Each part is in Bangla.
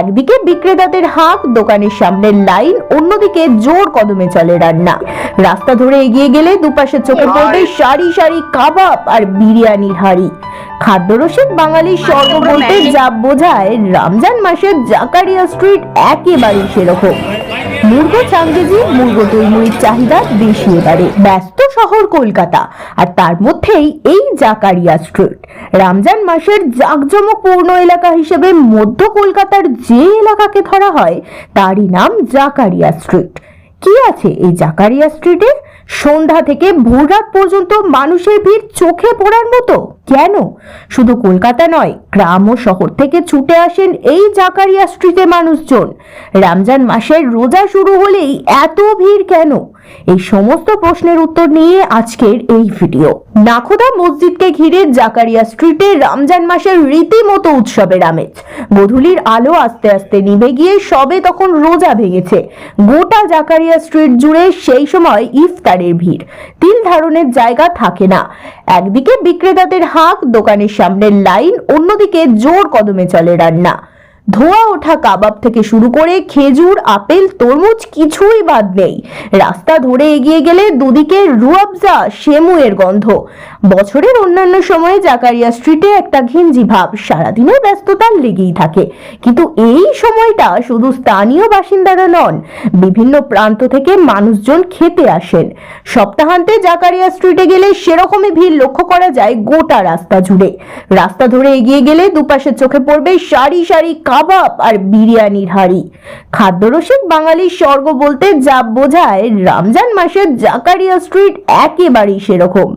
একদিকে বিক্রেতাদের হাঁক দোকানের সামনে লাইন অন্যদিকে জোর কদমে চলে রান্না। রাস্তা ধরে এগিয়ে গেলে দুপাশে চোখে পড়বে সারি সারি কাবাব আর বিরিয়ানির হাড়ি। খাদ্যরসিক বাঙালির স্বর্গ বলতে যা বোঝায় রমজান মাসের জাকারিয়া স্ট্রিট একেবারেই সেরকম। মুর্গ চাঙ্গেজি, মুর্গ তৈমুরির চাহিদা বেশি এবারে। ব্যস্ত শহর কলকাতা আর তার মধ্যেই এই জাকারিয়া স্ট্রিট। রমজান মাসের জাঁকজমকপূর্ণ এলাকা হিসেবে মধ্য কলকাতার যে এলাকাকে ধরা হয়, তারই নাম জাকারিয়া স্ট্রিট। কি আছে এই জাকারিয়া স্ট্রিটে? সন্ধ্যা থেকে ভোররাত পর্যন্ত মানুষের ভিড় চোখে পড়ার মতো? কেন? শুধু কলকাতা নয়, গ্রাম ও শহর থেকে ছুটে আসেন এই জাকারিয়া স্ট্রিটে মানুষজন। রমজান মাসের রোজা শুরু হলেই এত ভিড় কেন? এই সমস্ত প্রশ্নের উত্তর নিয়ে আজকের এই ভিডিও। নাখোদা মসজিদকে ঘিরে জাকারিয়া স্ট্রিটে রমজান মাসের রীতিমতো উৎসবের আমেজ। গধূলির আলো আস্তে আস্তে নিভে গিয়ে সবে তখন রোজা ভেঙেছে। গোটা জাকারিয়া স্ট্রিট জুড়ে সেই সময় ইফতারের ভিড়। তিল ধারণের জায়গা থাকে না। একদিকে বিক্রেতাদের হাঁক দোকানের সামনে লাইন অন্যদিকে জোর কদমে চলে রান্না। ধোয়া ওঠা কাবাব থেকে শুরু করে খেজুর, আপেল, তরমুজ কিছুই বাদ নেই। রাস্তা ধরে এগিয়ে গেলে দুদিকে রুয়াবজা, সেমুয়ের গন্ধ। বছরের অন্যান্য সময়ে জাকারিয়া স্ট্রিটে একটা ঘিঞ্জি ভাব সারাদিনের ব্যস্ততা লেগেই থাকে। কিন্তু এই সময়টা শুধু স্থানীয় বাসিন্দারা নন, বিভিন্ন প্রান্ত থেকে মানুষজন খেতে আসেন। সপ্তাহান্তে জাকারিয়া স্ট্রিটে গেলে সেরকমই ভিড় লক্ষ্য করা যায় গোটা রাস্তা জুড়ে। রাস্তা ধরে এগিয়ে গেলে দুপাশে চোখে পড়বে সারি সারি কাবাব আর বিরিয়ানির হাড়ি। খাদ্যরসিক বাঙালির স্বর্গ বলতে যা বোঝায় রমজান মাসের জাকারিয়া স্ট্রিট একেবারেই সেরকম।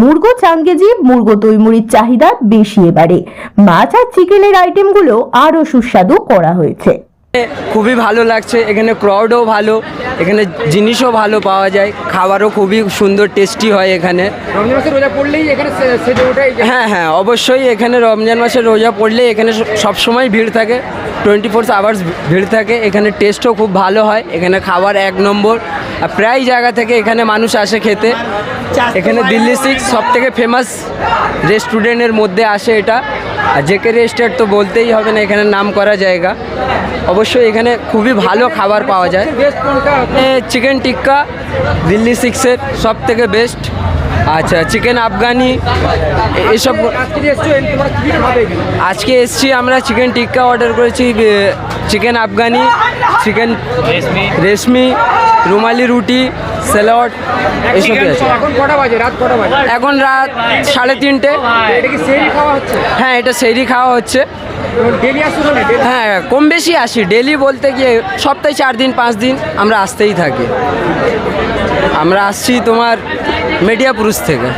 মুরগো চাঙ্গেজি মুরগো তৈমুরির চাহিদা বেশি এবারে। মাছ আর চিকেনের আইটেমগুলো আরও সুস্বাদু করা হয়েছে। খুবই ভালো লাগছে। এখানে ক্রাউডও ভালো এখানে জিনিসও ভালো পাওয়া যায় খাবারও খুবই সুন্দর টেস্টি হয় এখানে। হ্যাঁ হ্যাঁ অবশ্যই এখানে রমজান মাসে রোজা পড়লে এখানে সব সময় ভিড় থাকে টোয়েন্টি ফোর আওয়ার্স ভিড় থাকে। এখানে টেস্টও খুব ভালো হয় এখানে খাবার এক নম্বর। আর প্রায় জায়গা থেকে এখানে মানুষ আসে খেতে। এখানে দিল্লি সিক্স সব থেকে ফেমাস রেস্টুরেন্টের মধ্যে আসে এটা। আর জেকে রেস্টুরেন্ট তো বলতেই হবে না এখানে নাম করা জায়গা। অবশ্যই এখানে খুবই ভালো খাবার পাওয়া যায়। চিকেন টিক্কা, দিল্লি সিক্সের সব থেকে বেস্ট আচ্ছা চিকেন আফগানি এসব আজকে এসছো আমরা চিকেন টিক্কা অর্ডার করেছি chicken Afghani chicken reshmi rumali roti salad এসবই আছে। এখন রাত সাড়ে তিনটে। হ্যাঁ এটা সেইরি খাওয়া হচ্ছে? হ্যাঁ কম বেশি আসি। ডেলি বলতে গিয়ে সপ্তাহে চার দিন পাঁচ দিন আমরা আসতেই থাকি। আমরা আসছি তোমার মেডিয়াপুরুষ থেকে